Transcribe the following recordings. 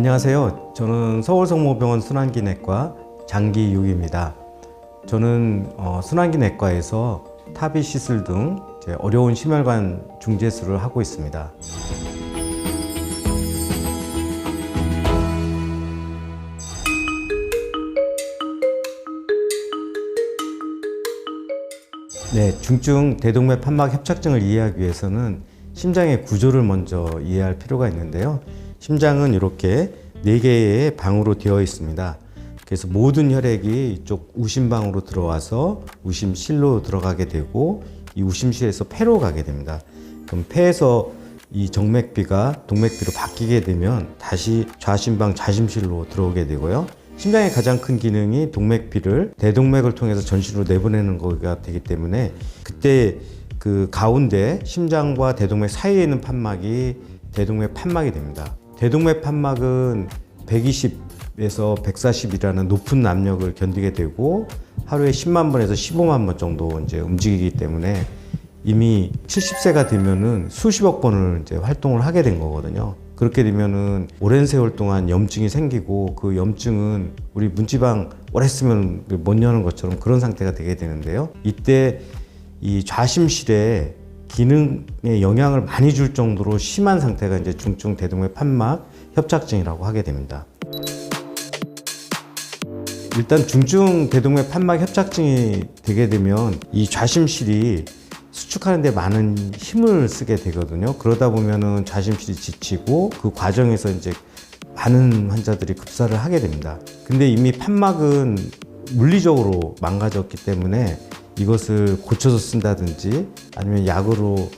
안녕하세요. 저는 서울성모병원 순환기내과 장기육입니다. 저는 어, 순환기내과에서 타비 시술 등 어려운 심혈관 중재술을 하고 있습니다. 네, 중증 대동맥 판막 협착증을 이해하기 위해서는 심장의 구조를 먼저 이해할 필요가 있는데요. 심장은 이렇게 네 개의 방으로 되어 있습니다. 그래서 모든 혈액이 이쪽 우심방으로 들어와서 우심실로 들어가게 되고 이 우심실에서 폐로 가게 됩니다. 그럼 폐에서 이 정맥비가 동맥비로 바뀌게 되면 다시 좌심방 좌심실로 들어오게 되고요. 심장의 가장 큰 기능이 동맥비를 대동맥을 통해서 전신으로 내보내는 거가 되기 때문에 그때 그 가운데 심장과 대동맥 사이에 있는 판막이 대동맥 판막이 됩니다. 대동맥 판막은 120에서 140이라는 높은 압력을 견디게 되고 하루에 10만 번에서 15만 번 정도 이제 움직이기 때문에 이미 70세가 되면은 수십억 번을 이제 활동을 하게 된 거거든요. 그렇게 되면은 오랜 세월 동안 염증이 생기고 그 염증은 우리 문지방 오래 쓰면 못 여는 것처럼 그런 상태가 되게 되는데요. 이때 이 좌심실에 기능에 영향을 많이 줄 정도로 심한 상태가 이제 중증 대동맥 판막 협착증이라고 하게 됩니다. 일단 중증 대동맥 판막 협착증이 되게 되면 이 좌심실이 수축하는 데 많은 힘을 쓰게 되거든요. 그러다 보면은 좌심실이 지치고 그 과정에서 이제 많은 환자들이 급사를 하게 됩니다. 근데 이미 판막은 물리적으로 망가졌기 때문에 이것을 고쳐서 쓴다든지 아니면 약으로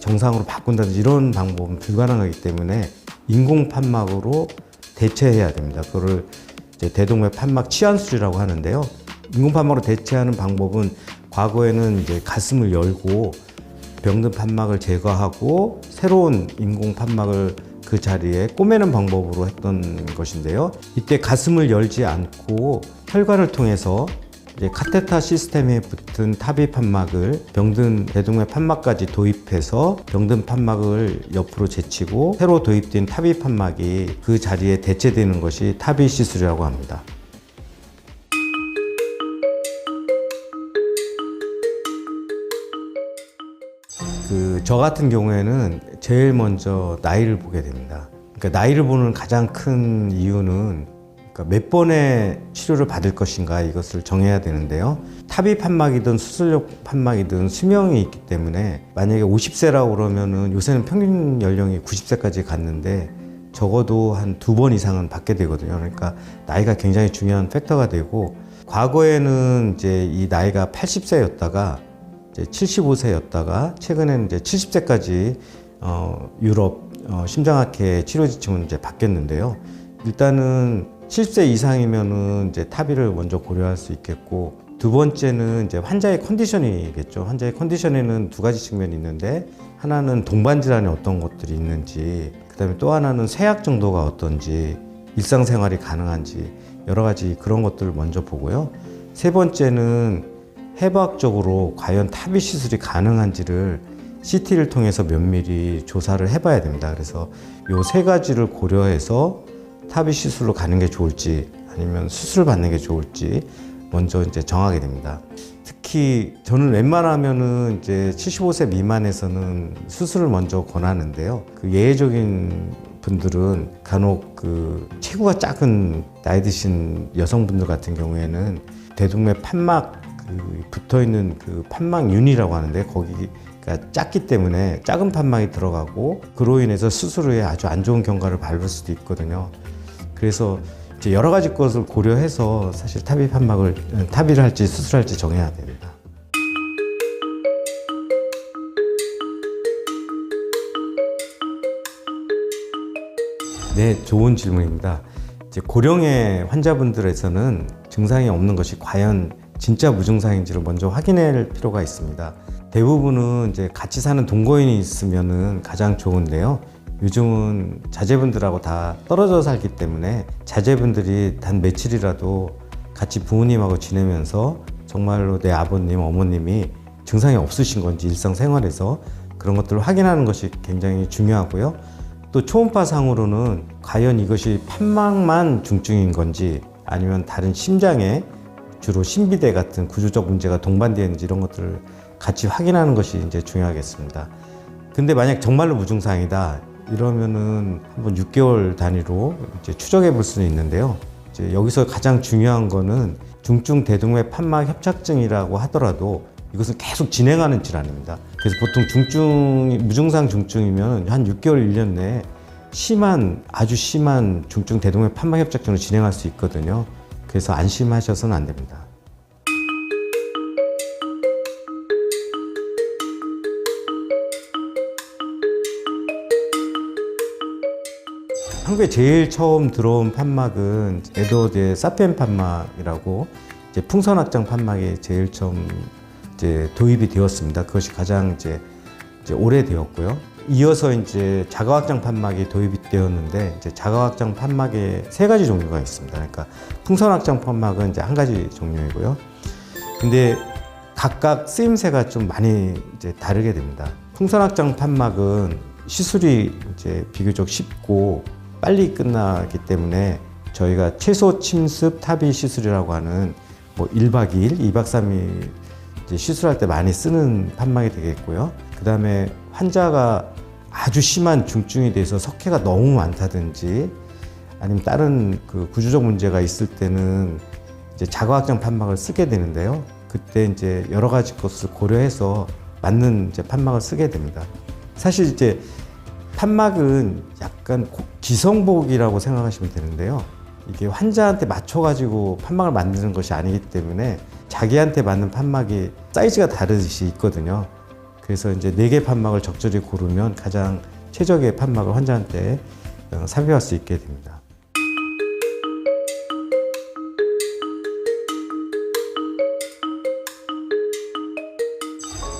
정상으로 바꾼다든지 이런 방법은 불가능하기 때문에 인공 판막으로 대체해야 됩니다. 그거를 대동맥 판막 치환술이라고 하는데요. 인공 판막으로 대체하는 방법은 과거에는 이제 가슴을 열고 병든 판막을 제거하고 새로운 인공 판막을 그 자리에 꼬매는 방법으로 했던 것인데요. 이때 가슴을 열지 않고 혈관을 통해서 이제 카테타 시스템에 붙은 타비 판막을 병든 대동맥 판막까지 도입해서 병든 판막을 옆으로 제치고 새로 도입된 타비 판막이 그 자리에 대체되는 것이 타비 시술이라고 합니다. 그 저 같은 경우에는 제일 먼저 나이를 보게 됩니다. 그러니까 나이를 보는 가장 큰 이유는 그러니까 몇 번의 치료를 받을 것인가 이것을 정해야 되는데요. 탑입 판막이든 수술용 판막이든 수명이 있기 때문에 만약에 50세라고 그러면은 요새는 평균 연령이 90세까지 갔는데 적어도 한 두 번 이상은 받게 되거든요. 그러니까 나이가 굉장히 중요한 팩터가 되고 과거에는 이제 이 나이가 80세였다가 이제 75세였다가 최근에는 이제 70세까지 어, 유럽 어, 심장학회 치료 지침은 이제 바뀌었는데요. 일단은 70세 이상이면은 이제 타비를 먼저 고려할 수 있겠고 두 번째는 이제 환자의 컨디션이겠죠. 환자의 컨디션에는 두 가지 측면이 있는데 하나는 동반 질환이 어떤 것들이 있는지 그다음에 또 하나는 세약 정도가 어떤지 일상생활이 가능한지 여러 가지 그런 것들을 먼저 보고요. 세 번째는 해부학적으로 과연 타비 시술이 가능한지를 CT를 통해서 면밀히 조사를 해봐야 됩니다. 그래서 요 세 가지를 고려해서 타비 시술로 가는 게 좋을지 아니면 수술 받는 게 좋을지 먼저 이제 정하게 됩니다. 특히 저는 웬만하면은 이제 75세 미만에서는 수술을 먼저 권하는데요. 그 예외적인 분들은 간혹 그 체구가 작은 나이 드신 여성분들 같은 경우에는 대동맥 판막 그 붙어 있는 그 판막윤이라고 하는데 거기가 작기 때문에 작은 판막이 들어가고 그로 인해서 수술 후에 아주 안 좋은 경과를 밟을 수도 있거든요. 그래서 이제 여러 가지 것을 고려해서 사실 타비 판막을 타비를 할지 수술할지 정해야 됩니다. 네, 좋은 질문입니다. 이제 고령의 환자분들에서는 증상이 없는 것이 과연 진짜 무증상인지를 먼저 확인할 필요가 있습니다. 대부분은 이제 같이 사는 동거인이 있으면은 가장 좋은데요. 요즘은 자제분들하고 다 떨어져 살기 때문에 자제분들이 단 며칠이라도 같이 부모님하고 지내면서 정말로 내 아버님, 어머님이 증상이 없으신 건지 일상생활에서 그런 것들을 확인하는 것이 굉장히 중요하고요. 또 초음파상으로는 과연 이것이 판막만 중증인 건지 아니면 다른 심장에 주로 신비대 같은 구조적 문제가 동반되어 있는지 이런 것들을 같이 확인하는 것이 이제 중요하겠습니다. 근데 만약 정말로 무증상이다 이러면은 한번 6개월 단위로 이제 추적해 볼 수는 있는데요. 이제 여기서 가장 중요한 거는 중증 대동맥 판막 협착증이라고 하더라도 이것은 계속 진행하는 질환입니다. 그래서 보통 중증 무증상 중증이면 한 6개월 1년 내에 심한 아주 심한 중증 대동맥 판막 협착증을 진행할 수 있거든요. 그래서 안심하셔서는 안 됩니다. 한국에 제일 처음 들어온 판막은 에드워드의 사피엔 판막이라고 이제 풍선 확장 판막이 제일 처음 이제 도입이 되었습니다. 그것이 가장 이제, 이제 오래되었고요. 이어서 이제 자가 확장 판막이 도입이 되었는데 이제 자가 확장 판막에 세 가지 종류가 있습니다. 그러니까 풍선 확장 판막은 이제 한 가지 종류이고요. 근데 각각 쓰임새가 좀 많이 이제 다르게 됩니다. 풍선 확장 판막은 시술이 이제 비교적 쉽고 빨리 끝나기 때문에 저희가 최소 침습 탑이 시술이라고 하는 뭐 1박 2일, 2박 3일 이제 시술할 때 많이 쓰는 판막이 되겠고요. 그 다음에 환자가 아주 심한 중증이 돼서 석회가 너무 많다든지 아니면 다른 그 구조적 문제가 있을 때는 이제 자가확장 판막을 쓰게 되는데요. 그때 이제 여러 가지 것을 고려해서 맞는 이제 판막을 쓰게 됩니다. 사실 이제 판막은 약간 고- 기성복이라고 생각하시면 되는데요. 이게 환자한테 맞춰가지고 판막을 만드는 것이 아니기 때문에 자기한테 맞는 판막이 사이즈가 다르듯이 있거든요. 그래서 이제 네 개 판막을 적절히 고르면 가장 최적의 판막을 환자한테 어, 삽입할 수 있게 됩니다.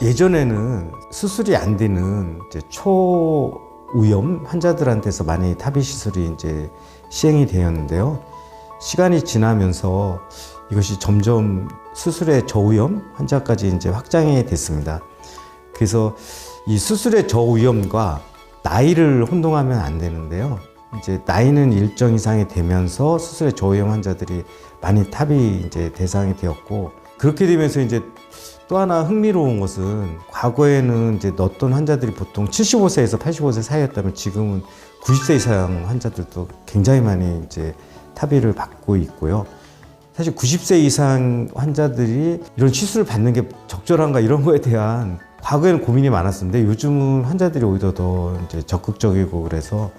예전에는 수술이 안 되는 초 위험 환자들한테서 많이 탑이 시술이 이제 시행이 되었는데요. 시간이 지나면서 이것이 점점 수술의 저위험 환자까지 이제 확장이 됐습니다. 그래서 이 수술의 저위험과 나이를 혼동하면 안 되는데요. 이제 나이는 일정 이상이 되면서 수술의 저위험 환자들이 많이 탑이 이제 대상이 되었고 그렇게 되면서 이제 또 하나 흥미로운 것은 과거에는 이제 넣었던 환자들이 보통 75세에서 85세 사이였다면 지금은 90세 이상 환자들도 굉장히 많이 이제 탑의를 받고 있고요. 사실 90세 이상 환자들이 이런 시술을 받는 게 적절한가 이런 거에 대한 과거에는 고민이 많았었는데 요즘은 환자들이 오히려 더 이제 적극적이고 그래서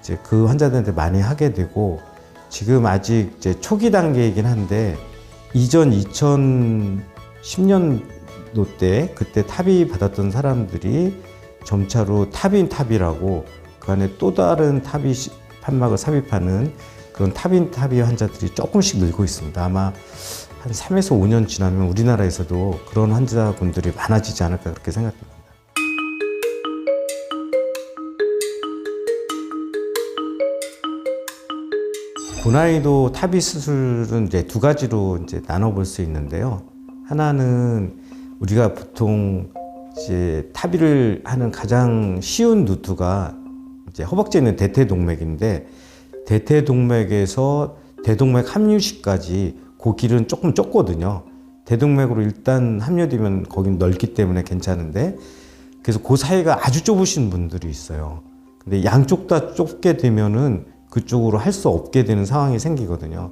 이제 그 환자들한테 많이 하게 되고 지금 아직 이제 초기 단계이긴 한데 이전 2010년도 때 그때 탑이 받았던 사람들이 점차로 탑인 탑이라고 그 안에 또 다른 탑이 시- 판막을 삽입하는 그런 탑인 탑이 환자들이 조금씩 늘고 있습니다. 아마 한 3에서 5년 지나면 우리나라에서도 그런 환자분들이 많아지지 않을까 그렇게 생각합니다. 고난이도 탑이 수술은 이제 두 가지로 이제 나눠볼 수 있는데요. 하나는 우리가 보통 이제 탑의를 하는 가장 쉬운 루트가 이제 허벅지에 있는 대퇴동맥인데 대퇴동맥에서 대동맥 합류시까지 그 길은 조금 좁거든요. 대동맥으로 일단 합류되면 거긴 넓기 때문에 괜찮은데 그래서 그 사이가 아주 좁으신 분들이 있어요. 근데 양쪽 다 좁게 되면은 그쪽으로 할 수 없게 되는 상황이 생기거든요.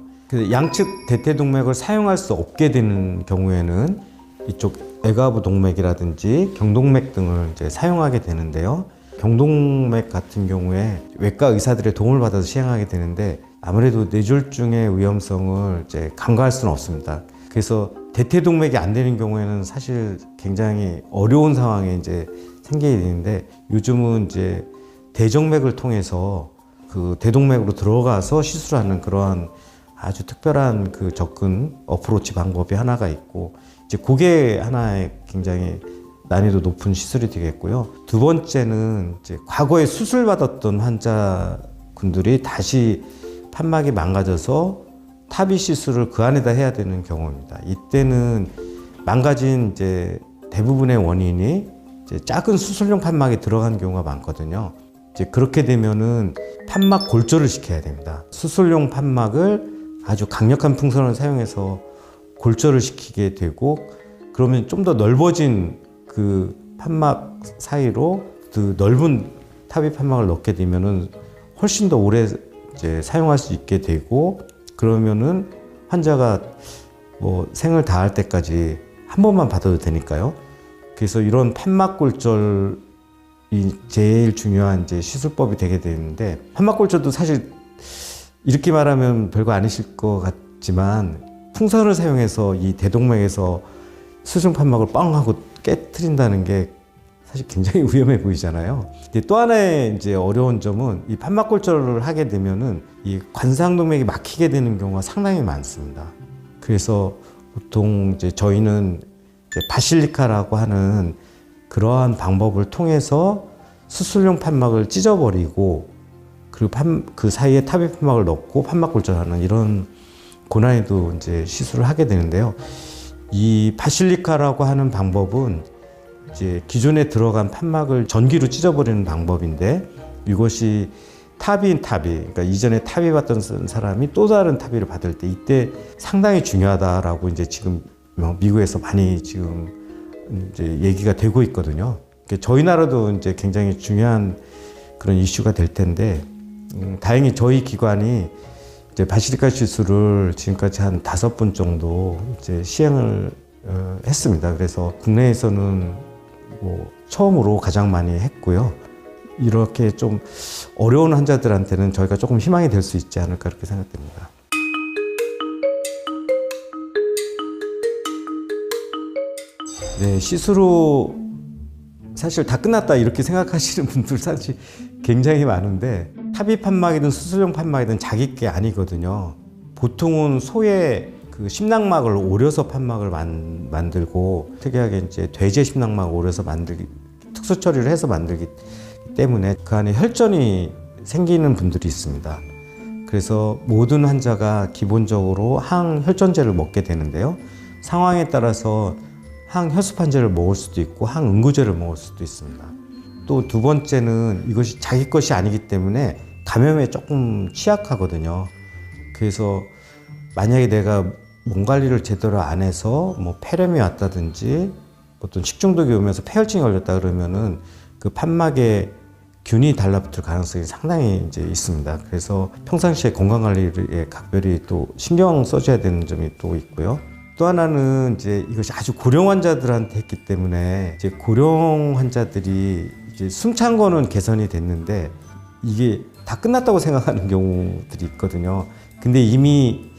양측 대퇴동맥을 사용할 수 없게 되는 경우에는 이쪽 애가부 동맥이라든지 경동맥 등을 이제 사용하게 되는데요. 경동맥 같은 경우에 외과 의사들의 도움을 받아서 시행하게 되는데 아무래도 뇌졸중의 위험성을 이제 간과할 수는 없습니다. 그래서 대퇴동맥이 안 되는 경우에는 사실 굉장히 어려운 상황에 이제 생기게 되는데 요즘은 이제 대정맥을 통해서 그 대동맥으로 들어가서 시술하는 그러한 아주 특별한 그 접근 어프로치 방법이 하나가 있고 이제 그게 하나의 굉장히 난이도 높은 시술이 되겠고요. 두 번째는 이제 과거에 수술 받았던 환자분들이 다시 판막이 망가져서 탑이 시술을 그 안에다 해야 되는 경우입니다. 이때는 망가진 이제 대부분의 원인이 이제 작은 수술용 판막이 들어간 경우가 많거든요. 이제 그렇게 되면은 판막 골절을 시켜야 됩니다. 수술용 판막을 아주 강력한 풍선을 사용해서 골절을 시키게 되고 그러면 좀 더 넓어진 그 판막 사이로 그 넓은 탑입 판막을 넣게 되면은 훨씬 더 오래 이제 사용할 수 있게 되고 그러면은 환자가 뭐 생을 다할 때까지 한 번만 받아도 되니까요. 그래서 이런 판막 골절 이 제일 중요한 이제 시술법이 되게 되는데 판막 골절도 사실 이렇게 말하면 별거 아니실 것 같지만 풍선을 사용해서 이 대동맥에서 수중 판막을 뻥 하고 깨트린다는 게 사실 굉장히 위험해 보이잖아요. 근데 또 하나의 이제 어려운 점은 이 판막골절을 하게 되면은 이 관상동맥이 막히게 되는 경우가 상당히 많습니다. 그래서 보통 이제 저희는 이제 바실리카라고 하는 그러한 방법을 통해서 수술용 판막을 찢어버리고 그리고 판, 그 사이에 탑입 판막을 넣고 판막골절하는 이런 고난이도 이제 시술을 하게 되는데요. 이 바실리카라고 하는 방법은 이제 기존에 들어간 판막을 전기로 찢어버리는 방법인데 이것이 탑인 탑이 그러니까 이전에 탑이 받던 사람이 또 다른 탑이를 받을 때 이때 상당히 중요하다라고 이제 지금 뭐 미국에서 많이 지금 이제 얘기가 되고 있거든요. 그러니까 저희 나라도 이제 굉장히 중요한 그런 이슈가 될 텐데 음, 다행히 저희 기관이 이제 바시리카 시술을 지금까지 한 다섯 분 정도 이제 시행을 어, 했습니다. 그래서 국내에서는 뭐 처음으로 가장 많이 했고요. 이렇게 좀 어려운 환자들한테는 저희가 조금 희망이 될 수 있지 않을까 그렇게 생각됩니다. 네, 시술후 사실 다 끝났다 이렇게 생각하시는 분들 사실 굉장히 많은데 탑입 판막이든 수술용 판막이든 자기 게 아니거든요. 보통은 소의 그 심낭막을 오려서 판막을 만, 만들고 특이하게 이제 돼지 심낭막을 오려서 만들기 특수 처리를 해서 만들기 때문에 그 안에 혈전이 생기는 분들이 있습니다. 그래서 모든 환자가 기본적으로 항혈전제를 먹게 되는데요. 상황에 따라서 항혈소판제를 먹을 수도 있고 항응고제를 먹을 수도 있습니다. 또 두 번째는 이것이 자기 것이 아니기 때문에 감염에 조금 취약하거든요. 그래서 만약에 내가 몸 관리를 제대로 안 해서 뭐 폐렴이 왔다든지 어떤 식중독이 오면서 폐혈증이 걸렸다 그러면은 그 판막에 균이 달라붙을 가능성이 상당히 이제 있습니다. 그래서 평상시에 건강 관리에 각별히 또 신경 써줘야 되는 점이 또 있고요. 또 하나는 이제 이것이 아주 고령 환자들한테 했기 때문에 이제 고령 환자들이 이제 숨찬 거는 개선이 됐는데 이게 다 끝났다고 생각하는 경우들이 있거든요. 근데 이미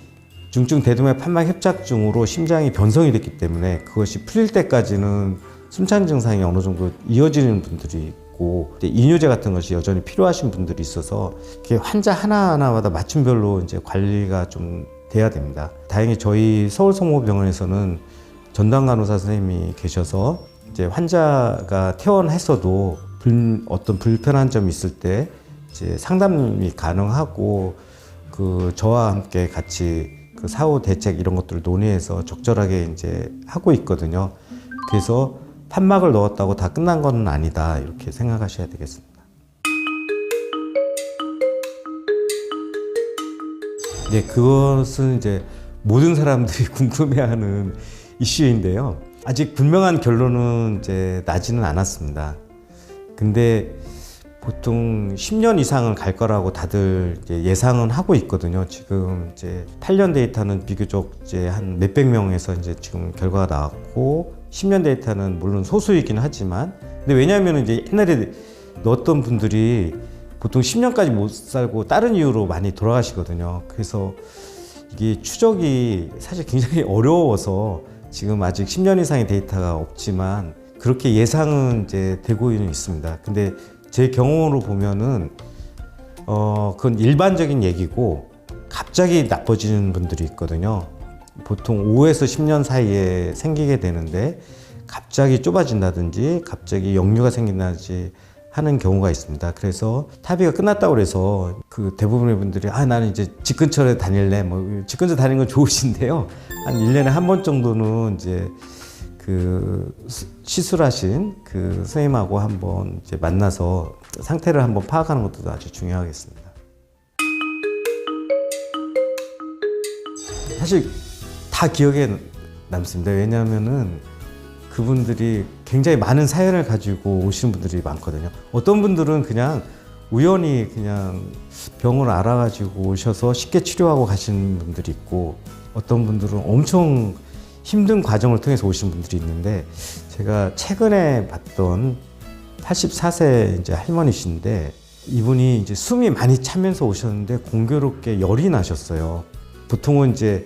중증 대동맥 판막 협착증으로 심장이 변성이 됐기 때문에 그것이 풀릴 때까지는 숨찬 증상이 어느 정도 이어지는 분들이 있고 이뇨제 같은 것이 여전히 필요하신 분들이 있어서 환자 하나하나마다 맞춤별로 이제 관리가 좀 돼야 됩니다. 다행히 저희 서울성모병원에서는 전담 간호사 선생님이 계셔서 이제 환자가 퇴원했어도 불, 어떤 불편한 점이 있을 때 이제 상담이 가능하고 그 저와 함께 같이 그 사후 대책 이런 것들을 논의해서 적절하게 이제 하고 있거든요. 그래서 판막을 넣었다고 다 끝난 건 아니다 이렇게 생각하셔야 되겠습니다. 네, 그것은 이제 모든 사람들이 궁금해하는 이슈인데요. 아직 분명한 결론은 이제 나지는 않았습니다. 근데 보통 10년 이상은 갈 거라고 다들 예상은 하고 있거든요. 지금 이제 8년 데이터는 비교적 이제 한 몇백 명에서 이제 지금 결과가 나왔고 10년 데이터는 물론 소수이긴 하지만 근데 왜냐하면 이제 옛날에 넣었던 분들이 보통 10년까지 못 살고 다른 이유로 많이 돌아가시거든요. 그래서 이게 추적이 사실 굉장히 어려워서 지금 아직 10년 이상의 데이터가 없지만 그렇게 예상은 이제 되고는 있습니다. 근데 제 경험으로 보면은 어 그건 일반적인 얘기고 갑자기 나빠지는 분들이 있거든요. 보통 5에서 10년 사이에 생기게 되는데 갑자기 좁아진다든지 갑자기 역류가 생긴다든지 하는 경우가 있습니다. 그래서 탑의가 끝났다고 그래서 그 대부분의 분들이 아 나는 이제 집 근처에 다닐래 뭐 집 근처 다니는 건 좋으신데요. 한 1년에 한 번 정도는 이제 그 수- 시술하신 그 선생님하고 한번 이제 만나서 상태를 한번 파악하는 것도 아주 중요하겠습니다. 사실 다 기억에 남습니다. 왜냐하면은 그분들이 굉장히 많은 사연을 가지고 오시는 분들이 많거든요. 어떤 분들은 그냥 우연히 그냥 병을 알아가지고 오셔서 쉽게 치료하고 가시는 분들이 있고 어떤 분들은 엄청 힘든 과정을 통해서 오시는 분들이 있는데 제가 최근에 봤던 84세 이제 할머니신데 이분이 이제 숨이 많이 차면서 오셨는데 공교롭게 열이 나셨어요. 보통은 이제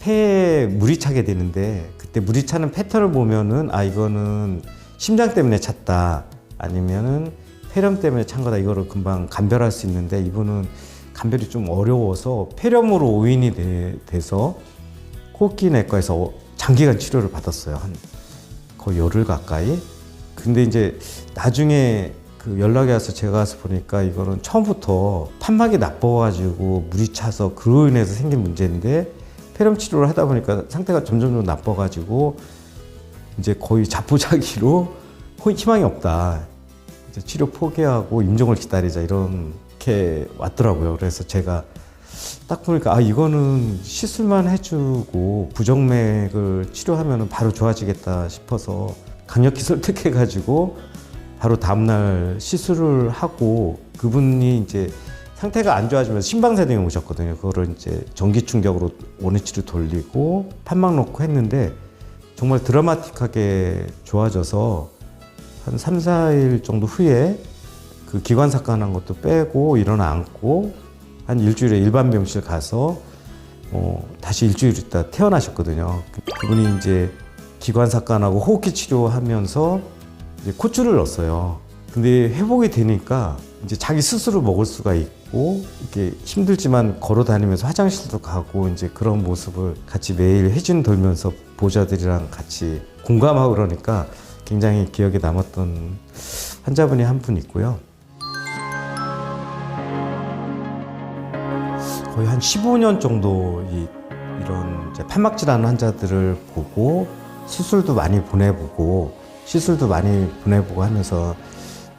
폐에 물이 차게 되는데 그때 물이 차는 패턴을 보면은 아 이거는 심장 때문에 찼다. 아니면은 폐렴 때문에 찬 거다. 이거를 금방 감별할 수 있는데 이분은 감별이 좀 어려워서 폐렴으로 오인이 돼, 돼서 호흡기 내과에서 어- 장기간 치료를 받았어요. 한 거의 열흘 가까이. 근데 이제 나중에 그 연락이 와서 제가 가서 보니까 이거는 처음부터 판막이 나빠가지고 물이 차서 그로 인해서 생긴 문제인데 폐렴 치료를 하다 보니까 상태가 점점 나빠가지고 이제 거의 자포자기로 호- 희망이 없다. 이제 치료 포기하고 임종을 기다리자 이렇게 왔더라고요. 그래서 제가 딱 보니까 아 이거는 시술만 해주고 부정맥을 치료하면 바로 좋아지겠다 싶어서 강력히 설득해가지고 바로 다음날 시술을 하고 그분이 이제 상태가 안 좋아지면서 심방사등에 오셨거든요. 그거를 이제 전기 충격으로 원위치로 돌리고 판막 놓고 했는데 정말 드라마틱하게 좋아져서 한 3, 4일 정도 후에 그 기관삭관한 것도 빼고 일어나 앉고 한 일주일에 일반 병실 가서 어, 다시 일주일 있다 태어나셨거든요. 그- 그분이 이제 기관삭관하고 호흡기 치료하면서 이제 코줄을 넣었어요. 근데 회복이 되니까 이제 자기 스스로 먹을 수가 있고 이렇게 힘들지만 걸어 다니면서 화장실도 가고 이제 그런 모습을 같이 매일 해준 돌면서 보자들이랑 같이 공감하고 그러니까 굉장히 기억에 남았던 환자분이 한 분 있고요. 거의 한 15년 정도 이, 이런 이제 판막 질환 환자들을 보고 수술도 많이 보내보고 시술도 많이 보내보고 하면서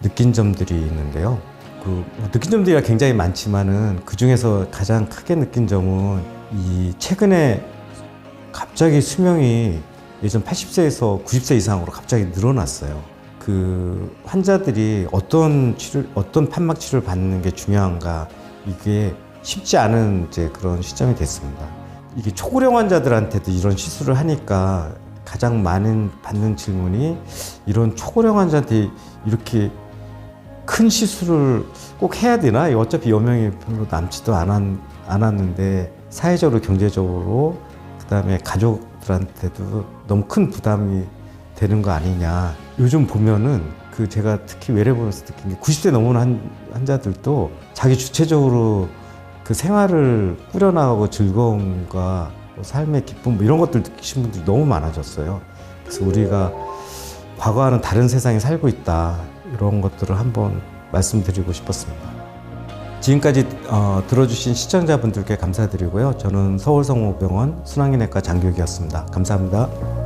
느낀 점들이 있는데요. 그 느낀 점들이 굉장히 많지만은 그 중에서 가장 크게 느낀 점은 이 최근에 갑자기 수명이 예전 80세에서 90세 이상으로 갑자기 늘어났어요. 그 환자들이 어떤 치료, 어떤 판막 치료를 받는 게 중요한가 이게 쉽지 않은 이제 그런 시점이 됐습니다. 이게 초고령 환자들한테도 이런 시술을 하니까 가장 많은 받는 질문이 이런 초고령 환자한테 이렇게 큰 시술을 꼭 해야 되나? 어차피 여명이 별로 남지도 않았, 않았는데 사회적으로 경제적으로 그다음에 가족들한테도 너무 큰 부담이 되는 거 아니냐. 요즘 보면은 그 제가 특히 외래보면서 느낀 게 90대 넘은 한, 환자들도 자기 주체적으로 그 생활을 꾸려나가고 즐거움과 뭐 삶의 기쁨 뭐 이런 것들 느끼신 분들이 너무 많아졌어요. 그래서 우리가 과거와는 다른 세상에 살고 있다 이런 것들을 한번 말씀드리고 싶었습니다. 지금까지 어, 들어주신 시청자분들께 감사드리고요. 저는 서울성모병원 순환기내과 장교육이었습니다. 감사합니다.